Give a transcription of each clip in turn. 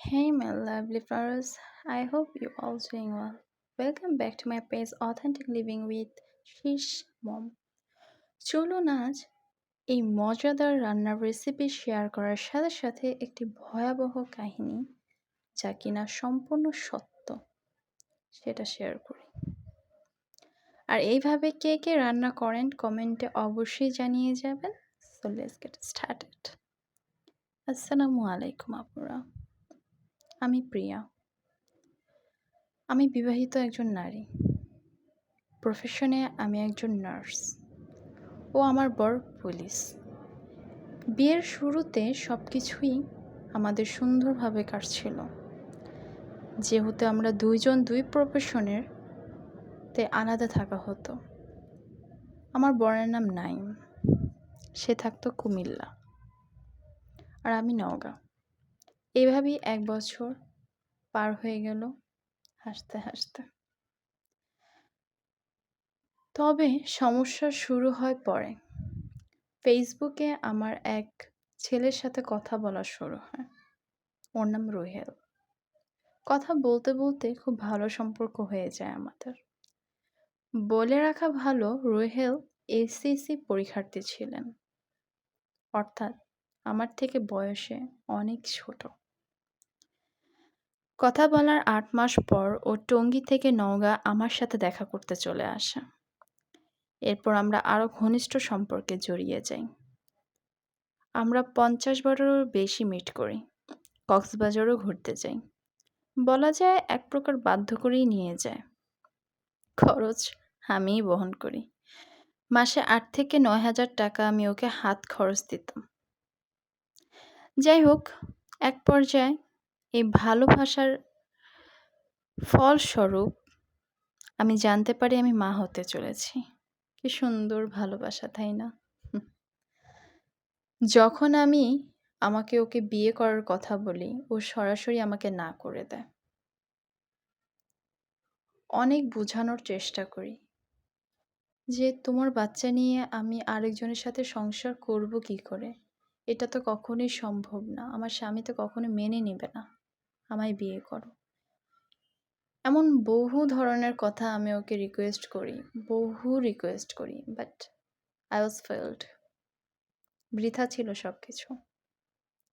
Hey, my lovely flowers. I hope you all doing well. Welcome back to my page Authentic Living with Shish Mom. চলুন আজ এই মজাদার রান্নার recipe share করার সাথে সাথে একটি ভয়াবহ কাহিনী যা কিনা সম্পূর্ণ সত্য সেটা শেয়ার করি আর এইভাবে কে কে রান্না করেন কমেন্টে অবশ্যই জানিয়ে যাবেন সো লেটস গেট স্টার্টেড আসসালামু আলাইকুম আপুরা আমি প্রিয়া। আমি বিবাহিত একজন নারী। প্রফেশনে আমি একজন নার্স। ও আমার বর পুলিশ। বিয়ের শুরুতে সব কিছুই আমাদের সুন্দরভাবে কাটছিল। যেহেতু আমরা দুইজন দুই প্রফেশনের তে আলাদা থাকা হতো। আমার বরের নাম নাইম। সে থাকতো কুমিল্লা। আর আমি নওগাঁ। এভাবেই এক বছর পার হয়ে গেল হাসতে হাসতে। তবে সমস্যা শুরু হয় পরে। ফেসবুকে আমার এক ছেলের সাথে কথা বলা শুরু হয়। ওর নাম রোহেল। কথা বলতে বলতে খুব ভালো সম্পর্ক হয়ে যায় আমাদের। বলে রাখা ভালো, রোহেল এসএসসি পরীক্ষার্থী ছিলেন। অর্থাৎ আমার থেকে বয়সে অনেক ছোট। কথা বলার আট মাস পর ও টঙ্গী থেকে নওগাঁ আমার সাথে দেখা করতে চলে আসে। এরপর আমরা আরও ঘনিষ্ঠ সম্পর্কে জড়িয়ে যাই। আমরা পঞ্চাশ বারেরও বেশি মিট করি, কক্সবাজারও ঘুরতে যাই। বলা যায় এক প্রকার বাধ্য করেই নিয়ে যায়। খরচ আমিই বহন করি। মাসে আট থেকে নয় হাজার টাকা আমি ওকে হাত খরচ দিতাম। যাই হোক, এক পর্যায়ে এই ভালোবাসার ফলস্বরূপ আমি জানতে পারি আমি মা হতে চলেছি। কি সুন্দর ভালোবাসা, তাই না? যখন আমি আমাকে ওকে বিয়ে করার কথা বলি, ও সরাসরি আমাকে না করে দেয়। অনেক বোঝানোর চেষ্টা করি যে, তোমার বাচ্চা নিয়ে আমি আরেকজনের সাথে সংসার করব কি করে? এটা তো কখনোই সম্ভব না। আমার স্বামী তো কখনো মেনে নেবে না। আমায় বিয়ে করো। এমন বহু ধরনের কথা আমি ওকে রিকোয়েস্ট করি, বহু রিকোয়েস্ট করি বাট আই ওয়াজ ফেল্ড বৃথা ছিল সব কিছু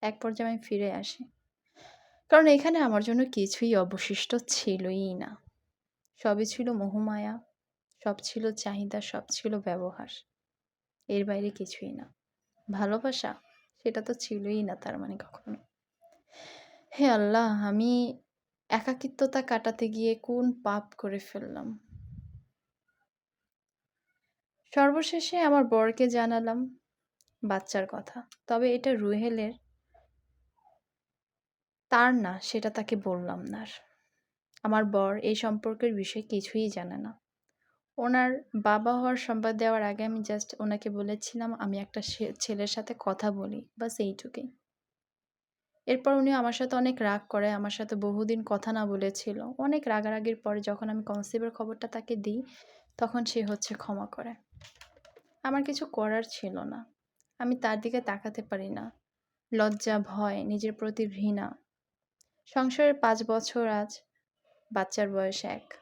এক পর্যায়ে আমি ফিরে আসি। কারণ এখানে আমার জন্য কিছুই অবশিষ্ট ছিলই না। সবই ছিল মোহমায়া, সব ছিল চাহিদা, সব ছিল ব্যবহার। এর বাইরে কিছুই না। ভালোবাসা, সেটা তো ছিলই না তার মানে কখনো। হে আল্লাহ, আমি একাকিত্বতা কাটাতে গিয়ে কোন পাপ করে ফেললাম? সর্বশেষে আমার বরকে জানালাম বাচ্চার কথা, তবে এটা রুহেলের তার না, সেটা তাকে বললাম না আমার বর এই সম্পর্কের বিষয়ে কিছুই জানে না। ওনার বাবা হওয়ার সংবাদ দেওয়ার আগে আমি জাস্ট ওনাকে বলেছিলাম, আমি একটা ছেলের সাথে কথা বলি বাস এইটুকুই। এরপর উনি আমার সাথে অনেক রাগ করে, আমার সাথে বহুদিন কথা না বলেছিল অনেক রাগারাগির পরে যখন আমি কনসিভের খবরটা তাকে দিই, তখন সে হচ্ছে ক্ষমা করে। আমার কিছু করার ছিল না। আমি তার দিকে তাকাতে পারি না। লজ্জা, ভয়, নিজের প্রতি ঘৃণা। সংসারের পাঁচ বছর আজ বাচ্চার বয়স এক।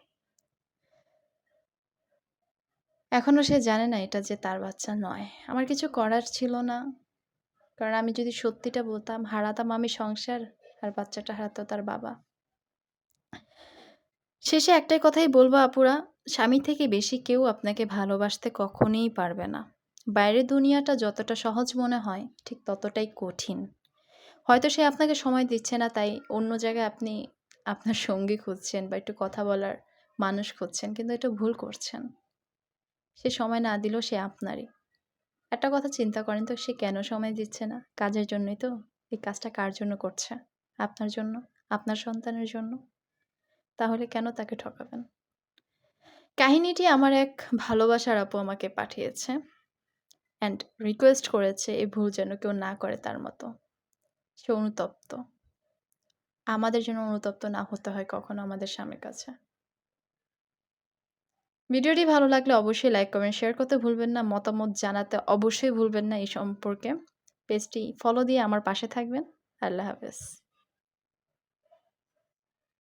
এখনও সে জানে না এটা যে তার বাচ্চা নয়। আমার কিছু করার ছিল না। কারণ আমি যদি সত্যিটা বলতাম, হারাতাম আমি সংসার, আর বাচ্চাটা হারাতো তার বাবা। শেষে একটাই কথাই বলব আপুরা, স্বামী থেকে বেশি কেউ আপনাকে ভালোবাসতে কখনোই পারবে না। বাইরের দুনিয়াটা যতটা সহজ মনে হয়, ঠিক ততটাই কঠিন। হয়তো সে আপনাকে সময় দিচ্ছে না, তাই অন্য জায়গায় আপনি আপনার সঙ্গী খুঁজছেন বা একটু কথা বলার মানুষ খুঁজছেন, কিন্তু এটা ভুল করছেন। সে সময় না দিলেও সে আপনারই। একটা কথা চিন্তা করেন তো, সে কেন সময় দিচ্ছে না? কাজের জন্যই তো। এই কাজটা কার জন্য করছে? আপনার জন্য? আপনার সন্তানের জন্য? তাহলে কেন তাকে ঠকাবেন? কাহিনীটি আমার এক ভালোবাসার আপু আমাকে পাঠিয়েছে অ্যান্ড রিকোয়েস্ট করেছে এই ভুল যেন কেউ না করে তার মতো। সে অনুতপ্ত। আমাদের জন্য অনুতপ্ত না হতে হয় কখনো আমাদের স্বামীর কাছে। ভিডিওটি ভালো লাগলে অবশ্যই লাইক, কমেন্ট, শেয়ার করতে ভুলবেন না। মতামত জানাতে অবশ্যই ভুলবেন না এই সম্পর্কে। পেজটি ফলো দিয়ে আমার পাশে থাকবেন। আল্লাহ হাফেজ।